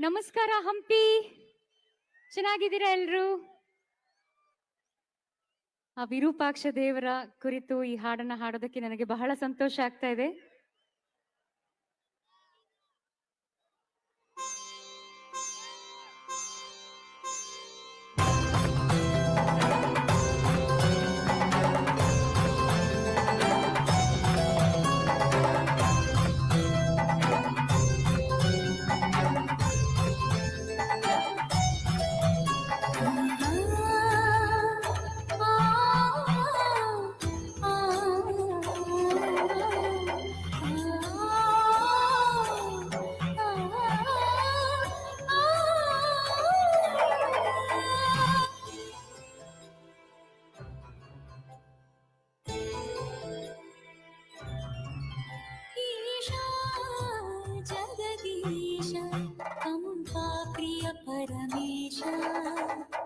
ನಮಸ್ಕಾರ, ಹಂಪಿ. ಚೆನ್ನಾಗಿದ್ದೀರಾ ಎಲ್ರು? ಆ ವಿರೂಪಾಕ್ಷ ದೇವರ ಕುರಿತು ಈ ಹಾಡನ್ನ ಹಾಡೋದಕ್ಕೆ ನನಗೆ ಬಹಳ ಸಂತೋಷ ಆಗ್ತಾ ಇದೆ. love.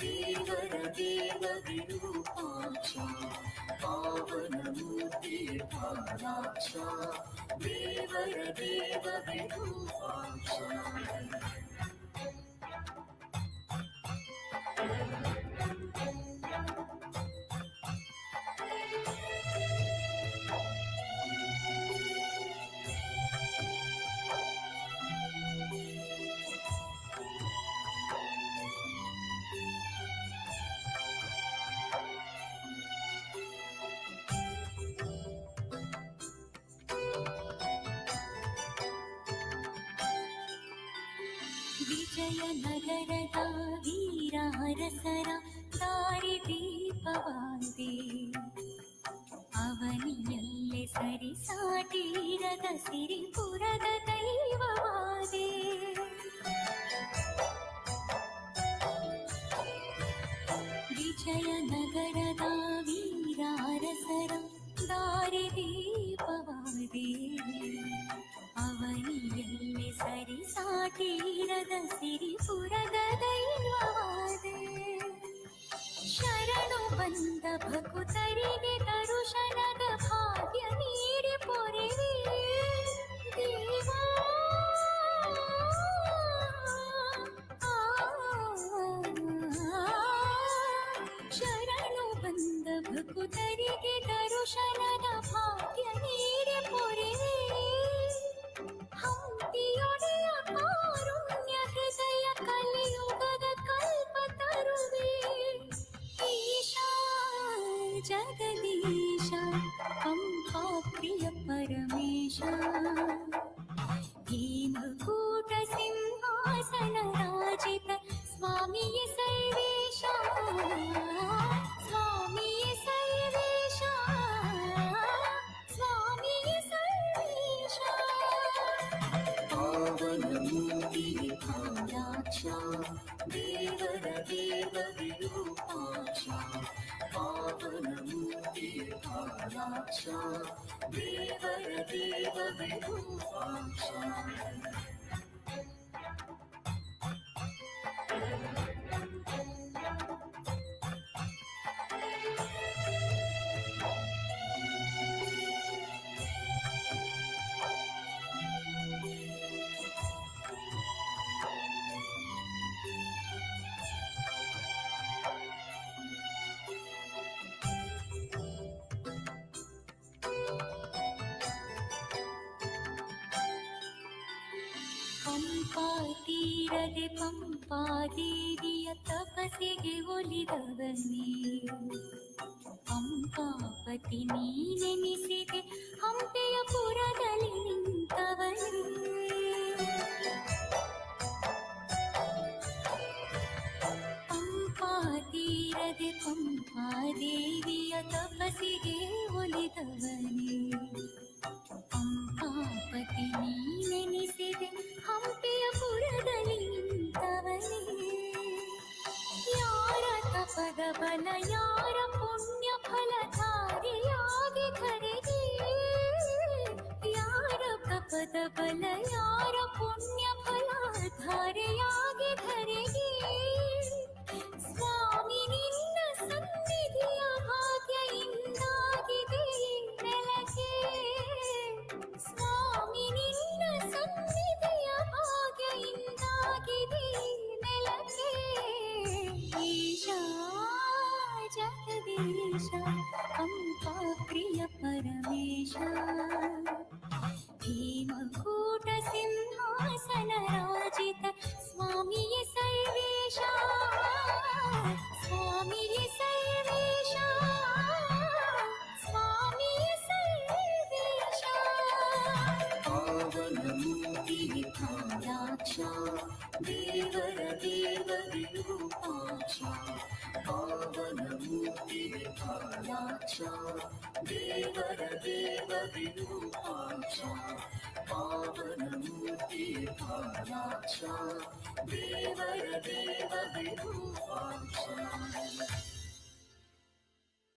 దేవర దేవ విరూపాక్ష పావనమూర్తి పాదాక్ష దేవర దేవ విరూపాక్ష विरूपाक्षा ವಿಜಯನಗರದ ವೀರಹರಸರ ದಾರಿ ದೀಪವಾದೆ ಅವನಿಯಲ್ಲೇ ಸರಿಸಾಟಿರದ ಸಿರಿಪುರದ ದೈವವಾದೆ ವಿಜಯನಗರದ ವೀರಾರಸರ ದಾರಿ ದೀಪವಾದೆ ಅವನಿಯಲ್ಲೇ ಸರಿಸಾಟಿರದ ಸಿರಿಪುರದ ದೈವವಾದೆ ಶರಣು ಬಂದ ಭಕುತರಿಗೆ पावनमूर्तिविभागाक्षा देवर देव विरूपाक्षा पावनमूर्तिविभागाक्षा ಪಂಪಾ ತೀರದೆ ಪಂಪಾ ದೇವಿಯ ತಪಸ್ಸಿಗೆ ಒಲಿದವನೇ. ಪಂಪಾಪತಿ ನೀನೆನಿಸಿದೆ ಹಂಪೆಯ ಬಲ ಯಾರ ಪುಣ್ಯ ಫಲಧಾರಿಯಾಗಿ ಧರೆಗೆ ಯಾರ ಕಪದ ಬಲ దిశ అంతా ప్రియ పరమేశ భీమకూట సింహాసన రాజిత స్వామి సర్వేశ స్వామి సర్వేశ స్వామి సర్వేశ कामाक्षा देवर देवविरूपाक्षा पावनमूर्तिविकायाक्षा देवर देवविरूपाक्षा पावनमूर्तिविकायाक्षा देवर देवविरूपाक्षा